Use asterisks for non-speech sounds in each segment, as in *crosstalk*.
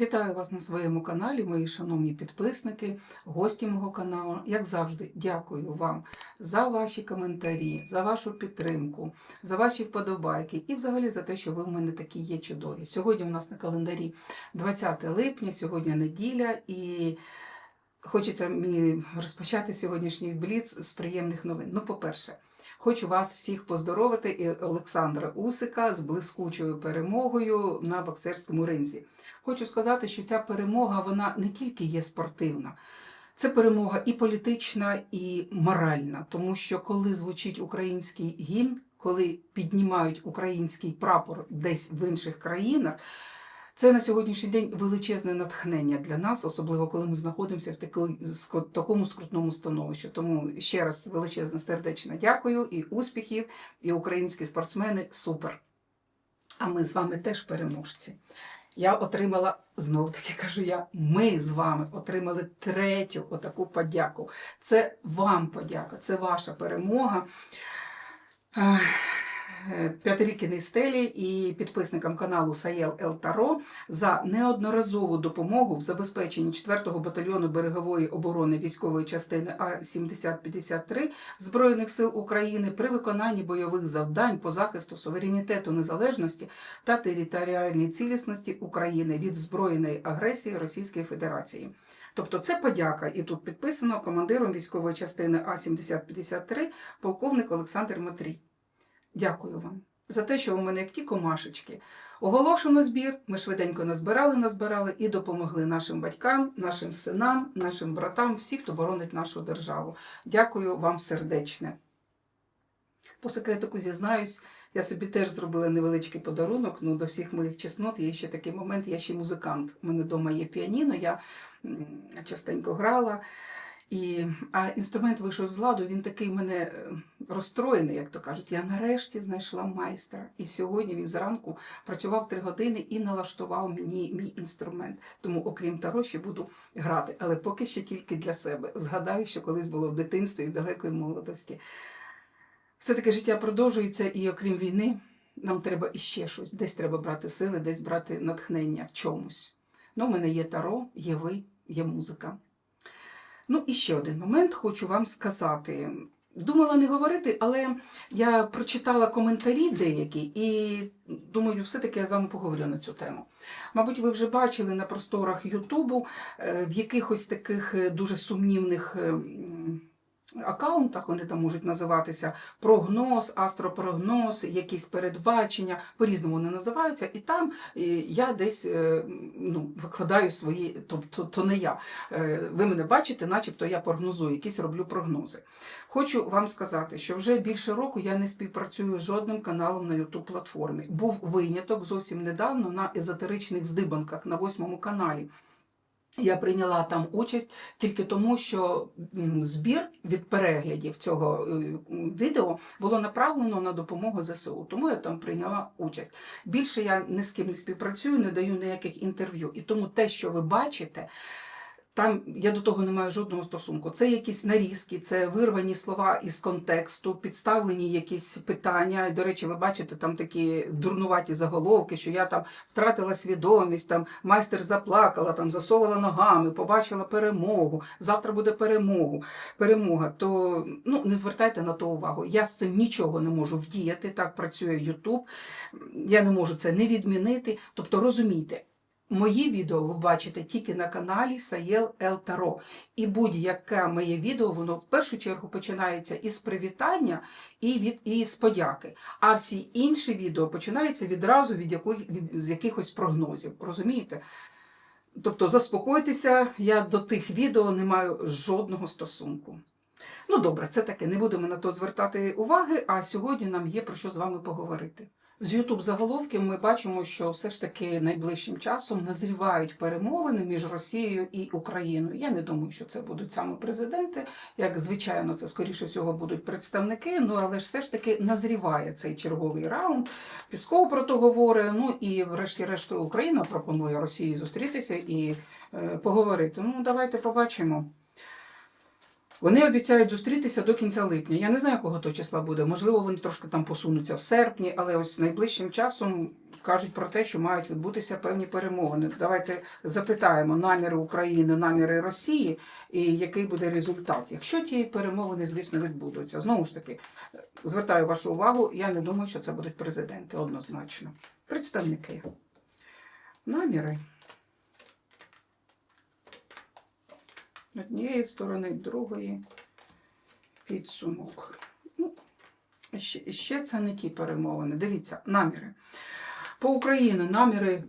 Вітаю вас на своєму каналі, мої шановні підписники, гості мого каналу. Як завжди, дякую вам за ваші коментарі, за вашу підтримку, за ваші вподобайки і взагалі за те, що ви в мене такі є чудові. Сьогодні у нас на календарі 20 липня, сьогодні неділя, і хочеться мені розпочати сьогоднішній бліц з приємних новин. Ну, по-перше, Хочу вас всіх поздоровити і Олександра Усика з блискучою перемогою на боксерському ринзі. Хочу сказати, що ця перемога вона не тільки є спортивна, це перемога і політична, і моральна, тому що коли звучить український гімн, коли піднімають український прапор десь в інших країнах. Це на сьогоднішній день величезне натхнення для нас, особливо коли ми знаходимося в такому скрутному становищі. Тому ще раз величезне сердечне дякую і успіхів, і українські спортсмени супер. А ми з вами теж переможці. Я отримала, знову таки кажу я, ми з вами отримали третю отаку подяку. Це вам подяка, це ваша перемога. Е, П'ятирікіний стелі і підписникам каналу Саєл Ел Таро за неодноразову допомогу в забезпеченні 4-го батальйону берегової оборони військової частини А-7053 Збройних сил України при виконанні бойових завдань по захисту суверенітету незалежності та територіальній цілісності України від збройної агресії Російської Федерації. Тобто це подяка, і тут підписано командиром військової частини А-7053 полковник Олександр Матрій. Дякую вам за те, що у мене як ті комашечки. Оголошено збір, ми швиденько назбирали, назбирали і допомогли нашим батькам, нашим синам, нашим братам, всі, хто боронить нашу державу. Дякую вам сердечне. По секретику зізнаюсь, я собі теж зробила невеличкий подарунок. Ну, до всіх моїх чеснот є ще такий момент, я ще музикант. У мене вдома є піаніно, я частенько грала. І, а інструмент вийшов з ладу, він такий мене е, розстроєний, як то кажуть. Я нарешті знайшла майстра. І сьогодні він зранку працював три години і налаштував мені мій інструмент. Тому, окрім таро, ще буду грати, але поки що тільки для себе. Згадаю, що колись було в дитинстві і далекої молодості. Все-таки життя продовжується, і окрім війни, нам треба іще щось. Десь треба брати сили, десь брати натхнення в чомусь. Ну, у мене є таро, є ви, є музика. Ну, і ще один момент хочу вам сказати. Думала не говорити, але я прочитала коментарі деякі і думаю, все-таки я з вами поговорю на цю тему. Мабуть, ви вже бачили на просторах Ютубу е, в якихось таких е, дуже сумнівних м, акаунтах, вони там можуть називатися прогноз, астропрогноз, якісь передбачення, по-різному вони називаються, і там е, я десь е, ну, викладаю свої, тобто то не я. Е, Ви мене бачите, начебто я прогнозую, якісь роблю прогнози. Хочу вам сказати, що вже більше року я не співпрацюю з жодним каналом на youtube платформі. Був виняток зовсім недавно на езотеричних здибанках на восьмому каналі. Я прийняла там участь тільки тому, що збір від переглядів цього е, відео було направлено на допомогу ЗСУ. Тому я там прийняла участь. Більше я ні з ким не співпрацюю, не даю ніяких інтерв'ю. І тому те, що ви бачите, там я до того не маю жодного стосунку. Це якісь нарізки, це вирвані слова із контексту, підставлені якісь питання. До речі, ви бачите там такі дурнуваті заголовки, що я там втратила свідомість, там майстер заплакала, там засовала ногами, побачила перемогу. Завтра буде перемогу. Перемога. То ну не звертайте на то увагу. Я з цим нічого не можу вдіяти. Так працює Ютуб. Я не можу це не відмінити. Тобто розумійте. Мої відео ви бачите тільки на каналі Саєл Ел Таро. І будь-яке моє відео, воно в першу чергу починається із привітання і від і з подяки. А всі інші відео починаються відразу від, яких, від з якихось прогнозів. Розумієте? Тобто заспокойтеся, я до тих відео не маю жодного стосунку. Ну добре, це таке, не будемо на то звертати уваги, а сьогодні нам є про що з вами поговорити. З Ютуб заголовків ми бачимо, що все ж таки найближчим часом назрівають перемовини між Росією і Україною. Я не думаю, що це будуть саме президенти. Як звичайно, це скоріше всього будуть представники. Ну але ж все ж таки назріває цей черговий раунд. Пісков про то говорить. Ну і врешті-решт Україна пропонує Росії зустрітися і е, поговорити. Ну давайте побачимо. Вони обіцяють зустрітися до кінця липня. Я не знаю, якого то числа буде. Можливо, вони трошки там посунуться в серпні, але ось найближчим часом кажуть про те, що мають відбутися певні перемовини. Давайте запитаємо наміри України, наміри Росії, і який буде результат. Якщо ті перемовини, звісно, відбудуться. Знову ж таки, звертаю вашу увагу, я не думаю, що це будуть президенти однозначно. Представники. Наміри. Однієї сторони, другої підсумок. Ну, ще, ще це не ті перемовини. Дивіться, наміри. По Україні наміри,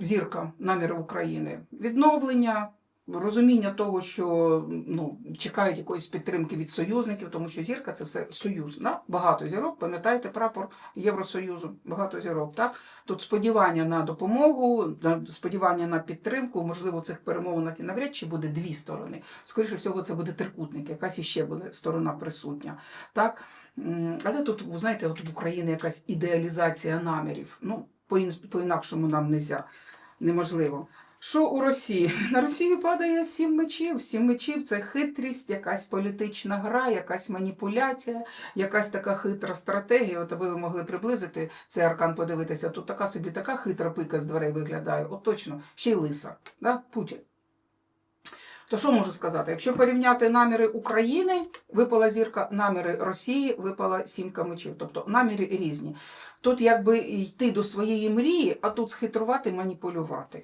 зірка, наміри України. Відновлення, розуміння того, що ну, чекають якоїсь підтримки від союзників, тому що зірка це все союз. Да? Багато зірок, пам'ятаєте прапор Євросоюзу, багато зірок. Так? Тут сподівання на допомогу, сподівання на підтримку, можливо, цих перемовинах і навряд чи буде дві сторони. Скоріше всього, це буде трикутник, якась іще буде сторона присутня. Так? Але тут, знаєте, от в Україні якась ідеалізація намірів. Ну, по-ін- по-інакшому нам нельзя, неможливо. Що у Росії? *laughs* На Росію падає сім мечів. Сім мечів це хитрість, якась політична гра, якась маніпуляція, якась така хитра стратегія. От аби ви могли приблизити цей аркан, подивитися. Тут така собі така хитра пика з дверей виглядає. От точно, ще й лиса. Да? Путін. То що можу сказати? Якщо порівняти наміри України, випала зірка, наміри Росії випала сімка мечів. Тобто наміри різні. Тут якби йти до своєї мрії, а тут схитрувати, маніпулювати.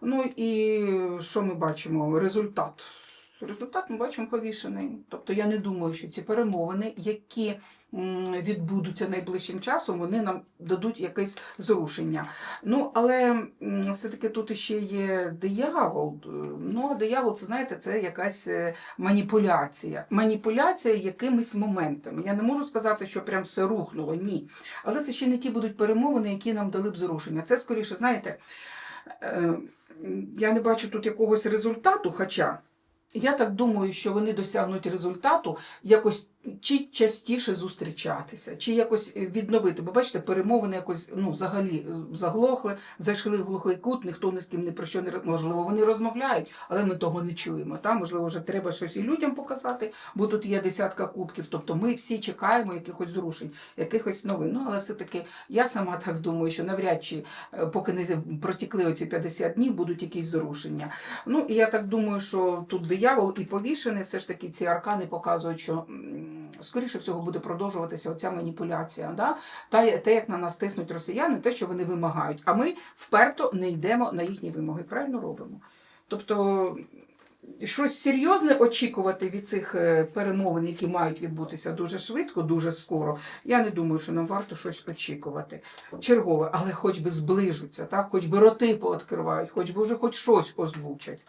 Ну і що ми бачимо? Результат. Результат ми бачимо повішений. Тобто я не думаю, що ці перемовини, які відбудуться найближчим часом, вони нам дадуть якесь зрушення. Ну, але все-таки тут іще є диявол. Ну, а диявол, це знаєте, це якась е, маніпуляція. Маніпуляція якимись моментами. Я не можу сказати, що прям все рухнуло, ні. Але це ще не ті будуть перемовини, які нам дали б зрушення. Це скоріше, знаєте, е, я не бачу тут якогось результату, хоча. Я так думаю, що вони досягнуть результату якось чи частіше зустрічатися, чи якось е, відновити. Бо бачите, перемовини якось ну, взагалі е, заглохли, зайшли в глухий кут, ніхто ні з ким ні про що не можливо, вони розмовляють, але ми того не чуємо. Та? Можливо, вже треба щось і людям показати, бо тут є десятка кубків. Тобто ми всі чекаємо якихось зрушень, якихось новин. Ну, але все-таки я сама так думаю, що навряд чи, е, поки не протікли оці 50 днів, будуть якісь зрушення. Ну і я так думаю, що тут диявол і повішений, все ж таки ці аркани показують, що скоріше всього буде продовжуватися оця маніпуляція. Да? Та, те, як на нас тиснуть росіяни, те, що вони вимагають. А ми вперто не йдемо на їхні вимоги. Правильно робимо. Тобто. Щось серйозне очікувати від цих е, перемовин, які мають відбутися дуже швидко, дуже скоро. Я не думаю, що нам варто щось очікувати. Чергове, але хоч би зближуться, так? хоч би роти пооткривають, хоч би вже хоч щось озвучать.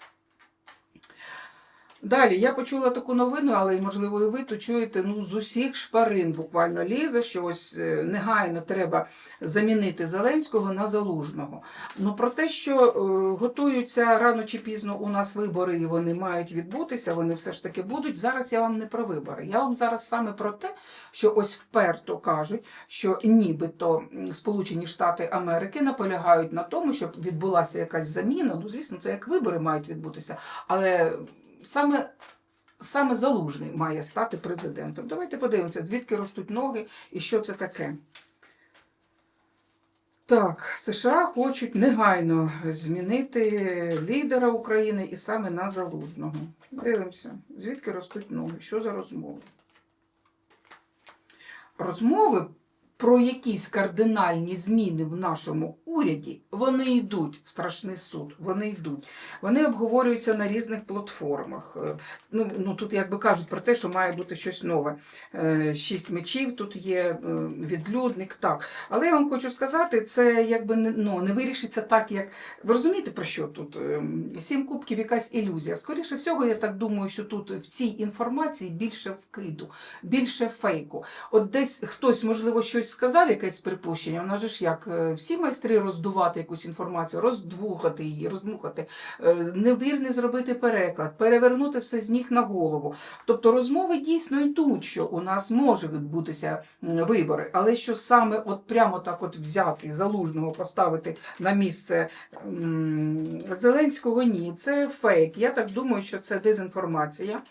Далі я почула таку новину, але можливо і ви то чуєте ну, з усіх шпарин буквально лізе, що ось е, негайно треба замінити Зеленського на Залужного. Ну про те, що е, готуються рано чи пізно у нас вибори, і вони мають відбутися, вони все ж таки будуть. Зараз я вам не про вибори. Я вам зараз саме про те, що ось вперто кажуть, що нібито Сполучені Штати Америки наполягають на тому, щоб відбулася якась заміна. Ну, звісно, це як вибори мають відбутися, але саме. Саме залужний має стати президентом. Давайте подивимося, звідки ростуть ноги і що це таке. Так, США хочуть негайно змінити лідера України і саме на залужного. Дивимося, звідки ростуть ноги, що за розмови. Розмови про якісь кардинальні зміни в нашому уряді, вони йдуть, страшний суд, вони йдуть. Вони обговорюються на різних платформах. Е, Ну, ну тут якби кажуть про те, що має бути щось нове. Е, Шість мечів тут є, е, відлюдник, так. Але я вам хочу сказати, це якби ну, не вирішиться так, як. Ви розумієте, про що тут? Сім кубків якась ілюзія. Скоріше всього, я так думаю, що тут в цій інформації більше вкиду, більше фейку. От десь хтось, можливо, щось сказав, якесь припущення. У ж як е, всі майстри роздувати якусь інформацію, роздвухати її, роздмухати, е, невірний зробити переклад, перевернути все з ніг на голову. Тобто розмови дійсно йдуть, що у нас може відбутися вибори, але що саме от прямо так от взяти залужного поставити на місце Зеленського, ні, це фейк. Я так думаю, що це дезінформація,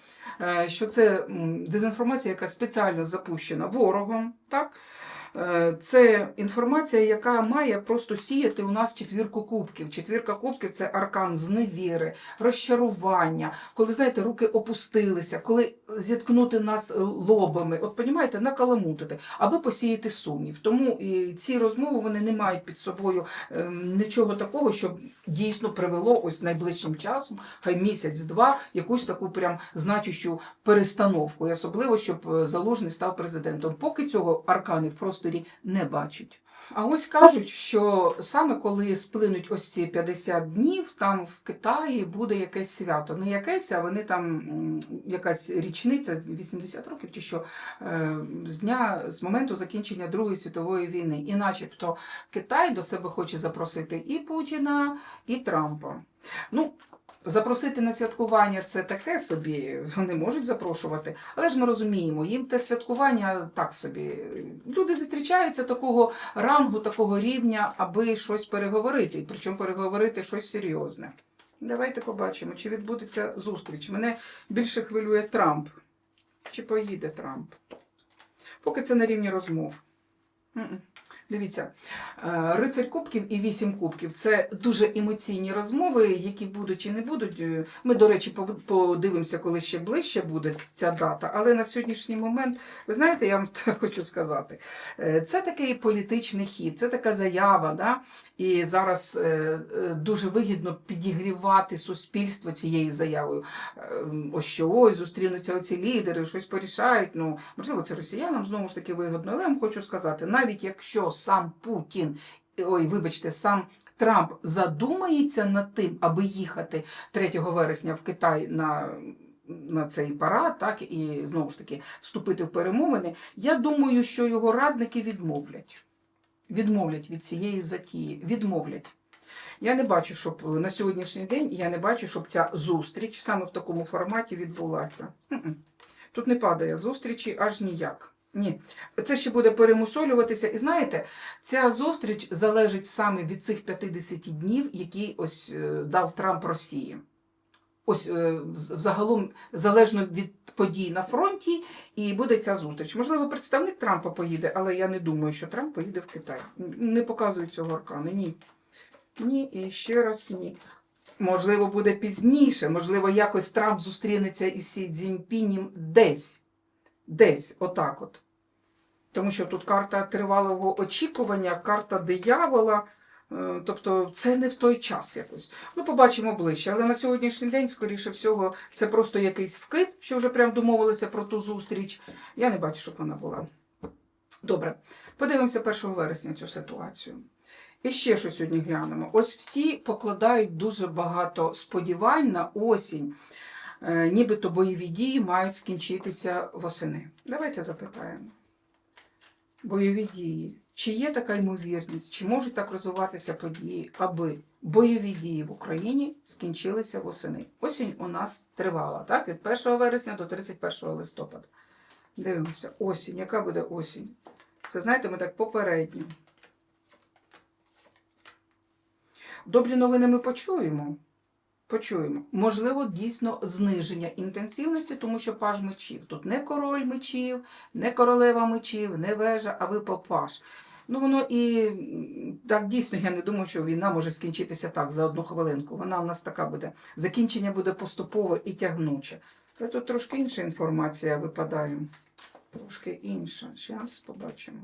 е, що це дезінформація, яка спеціально запущена ворогом. Так? Е, Це інформація, яка має просто сіяти у нас четвірку кубків. Четвірка кубків це аркан зневіри, розчарування, коли, знаєте, руки опустилися, коли зіткнути нас лобами, от понімаєте, накаламутити, аби посіяти сумнів. Тому і ці розмови вони не мають під собою ем, нічого такого, щоб дійсно привело ось найближчим часом, хай місяць-два, якусь таку прям значущу перестановку, і особливо, щоб е, Залужний став президентом. Поки цього аркани в просторі не бачать. А ось кажуть, що саме коли сплинуть ось ці 50 днів, там в Китаї буде якесь свято. Не якесь, а вони там якась річниця 80 років чи що е, з дня з моменту закінчення Другої світової війни. І начебто Китай до себе хоче запросити і Путіна, і Трампа. Ну, Запросити на святкування це таке собі, вони можуть запрошувати, але ж ми розуміємо, їм те святкування так собі. Люди зустрічаються такого рангу, такого рівня, аби щось переговорити, і причому переговорити щось серйозне. Давайте побачимо, чи відбудеться зустріч. Мене більше хвилює Трамп. Чи поїде Трамп? Поки це на рівні розмов. Дивіться, е, рицарь кубків і вісім кубків це дуже емоційні розмови, які будуть чи не будуть. Е, Ми, до речі, по- подивимося, коли ще ближче буде ця дата. Але на сьогоднішній момент, ви знаєте, я вам *laughs* хочу сказати, е, це такий політичний хід, це така заява. Да? І зараз е, е, дуже вигідно підігрівати суспільство цією заявою. Е, Ось що ось зустрінуться оці лідери, щось порішають. Ну, можливо, це росіянам знову ж таки вигодно. Але я вам хочу сказати, навіть якщо сам Путін, ой, вибачте, сам Трамп задумається над тим, аби їхати 3 вересня в Китай на. На цей парад, так і знову ж таки вступити в перемовини. Я думаю, що його радники відмовлять. Відмовлять від цієї затії. Відмовлять. Я не бачу, щоб на сьогоднішній день я не бачу, щоб ця зустріч саме в такому форматі відбулася. Тут не падає зустрічі аж ніяк. Ні, це ще буде перемусолюватися. І знаєте, ця зустріч залежить саме від цих 50 днів, які ось е, дав Трамп Росії. Ось е, взагалом залежно від подій на фронті, і буде ця зустріч. Можливо, представник Трампа поїде, але я не думаю, що Трамп поїде в Китай. Не показують цього аркани. Ні. Ні, і ще раз ні. Можливо, буде пізніше, можливо, якось Трамп зустрінеться із Сі Цзіньпінем десь. Десь, отак от. Тому що тут карта тривалого очікування, карта диявола. Е, Тобто це не в той час якось. Ну, побачимо ближче. Але на сьогоднішній день, скоріше всього, це просто якийсь вкид, що вже прям домовилися про ту зустріч. Я не бачу, щоб вона була. Добре, подивимося 1 вересня цю ситуацію. І ще що сьогодні глянемо. Ось всі покладають дуже багато сподівань на осінь. Е, Нібито бойові дії мають скінчитися восени. Давайте запитаємо. Бойові дії. Чи є така ймовірність, чи можуть так розвиватися події, аби бойові дії в Україні скінчилися восени? Осінь у нас тривала, так? Від 1 вересня до 31 листопада. Дивимося, осінь. Яка буде осінь? Це знаєте, ми так попередньо. Добрі новини ми почуємо. Почуємо. Можливо, дійсно зниження інтенсивності, тому що паж мечів. Тут не король мечів, не королева мечів, не вежа, а ви попаж. Ну, воно і так дійсно, я не думаю, що війна може скінчитися так за одну хвилинку. Вона в нас така буде. Закінчення буде поступове і тягнуче. Та тут трошки інша інформація випадає. Трошки інша. Зараз побачимо.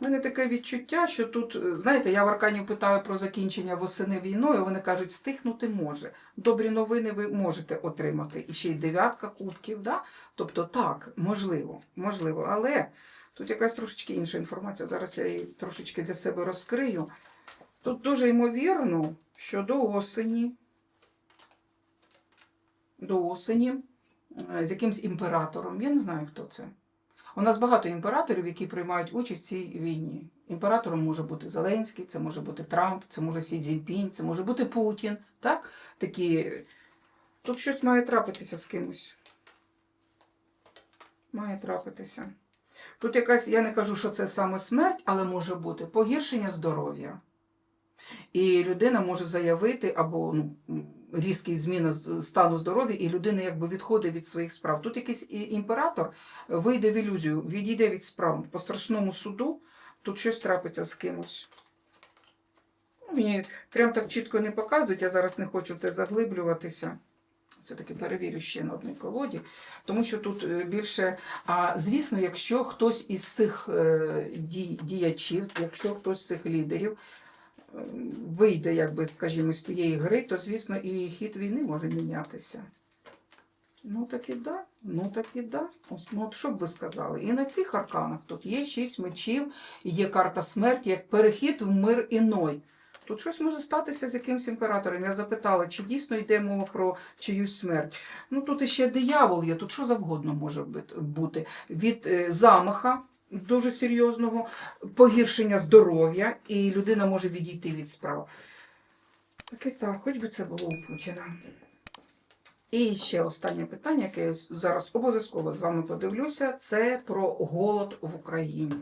У мене таке відчуття, що тут, е, знаєте, я в Арканів питаю про закінчення восени війною, вони кажуть, стихнути може. Добрі новини ви можете отримати. І ще й дев'ятка кубків, да? Тобто так, можливо, можливо. Але тут якась трошечки інша інформація. Зараз я її трошечки для себе розкрию. Тут дуже ймовірно, що до осені, до осені е, з якимсь імператором, я не знаю, хто це. У нас багато імператорів, які приймають участь в цій війні. Імператором може бути Зеленський, це може бути Трамп, це може Сі Цзіньпінь, це може бути Путін. Так? Такі... Тут щось має трапитися з кимось. Має трапитися. Тут якась, я не кажу, що це саме смерть, але може бути погіршення здоров'я. І людина може заявити або ну, м, різкий зміна стану здоров'я, і людина якби відходить від своїх справ. Тут якийсь імператор вийде в ілюзію, відійде від справ по страшному суду, тут щось трапиться з кимось. Ну, Мені прям так чітко не показують, я зараз не хочу в те заглиблюватися. Все-таки перевірю ще на одній колоді, тому що тут е, більше. А звісно, якщо хтось із цих е, діячів, якщо хтось з цих лідерів вийде, якби, скажімо, з цієї гри, то звісно і хід війни може мінятися. Ну так і да, ну так і да. Ось, ну, от що б ви сказали? І на цих арканах тут є шість мечів, є карта смерті, як перехід в мир іной. Тут щось може статися з якимсь імператором. Я запитала, чи дійсно йде мова про чиюсь смерть. Ну тут іще диявол є, тут що завгодно може бути. Від е, замаха дуже серйозного, погіршення здоров'я, і людина може відійти від справ. Так і так, хоч би це було у Путіна. І ще останнє питання, яке я зараз обов'язково з вами подивлюся, це про голод в Україні.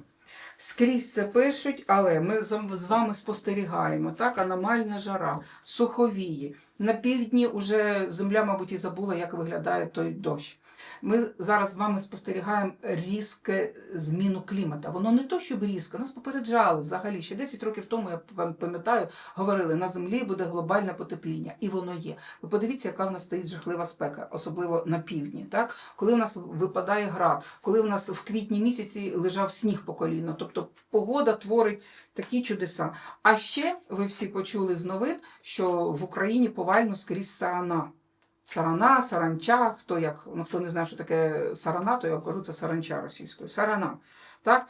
Скрізь це пишуть, але ми з вами спостерігаємо, так, аномальна жара, суховії. На півдні вже земля, мабуть, і забула, як виглядає той дощ. Ми зараз з вами спостерігаємо різке зміну клімата. Воно не то, щоб різко, нас попереджали взагалі. Ще 10 років тому, я пам'ятаю, говорили, на землі буде глобальне потепління. І воно є. Ви подивіться, яка в нас стоїть жахлива спека, особливо на півдні. Так? Коли в нас випадає град, коли в нас в квітні місяці лежав сніг по коліно. Тобто погода творить такі чудеса. А ще ви всі почули з новин, що в Україні повально скрізь сарана. Сарана, саранча, хто як, ну хто не знає, що таке сарана, то я кажу, це саранча російською. Сарана. Так?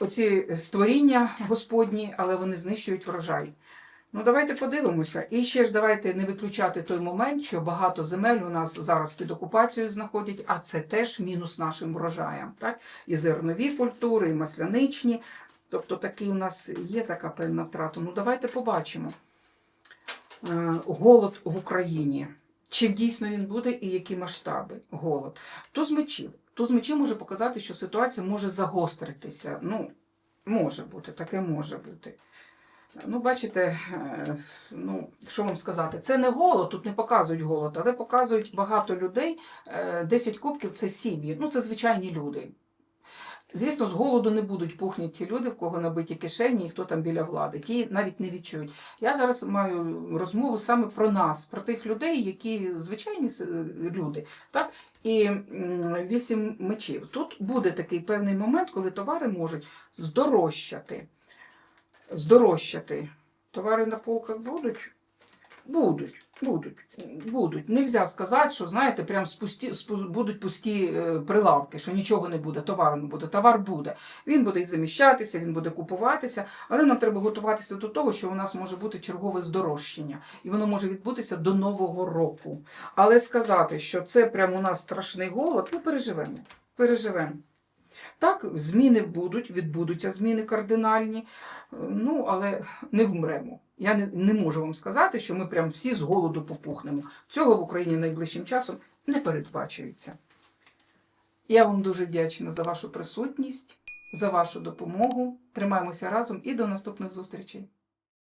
Оці створіння господні, але вони знищують врожай. Ну, давайте подивимося. І ще ж давайте не виключати той момент, що багато земель у нас зараз під окупацією знаходять, а це теж мінус нашим врожаям. Так? І зернові культури, і масляничні. Тобто такий у нас є така певна втрата. Ну, давайте побачимо. Е, Голод в Україні. Чим дійсно він буде і які масштаби голод. Туз мечів. Туз мечів може показати, що ситуація може загостритися. Ну, може бути, таке може бути. Ну, бачите, е, ну, що вам сказати, це не голод, тут не показують голод, але показують багато людей. Е, 10 кубків це сім'ї. Ну, це звичайні люди. Звісно, з голоду не будуть пухні ті люди, в кого набиті кишені і хто там біля влади. Ті навіть не відчують. Я зараз маю розмову саме про нас, про тих людей, які звичайні люди. Так? І вісім мечів. Тут буде такий певний момент, коли товари можуть здорожчати. Здорожчати. Товари на полках будуть? Будуть. Будуть, будуть. Нельзя сказати, що знаєте, прям спусті, спу- будуть пусті е, прилавки, що нічого не буде, товару не буде. Товар буде. Він буде і заміщатися, він буде купуватися, але нам треба готуватися до того, що у нас може бути чергове здорожчання, і воно може відбутися до нового року. Але сказати, що це прямо у нас страшний голод, ну переживемо. Переживемо. Так, зміни будуть, відбудуться зміни кардинальні, е, ну але не вмремо. Я не, не можу вам сказати, що ми прям всі з голоду попухнемо. Цього в Україні найближчим часом не передбачується. Я вам дуже вдячна за вашу присутність, за вашу допомогу. Тримаємося разом і до наступних зустрічей.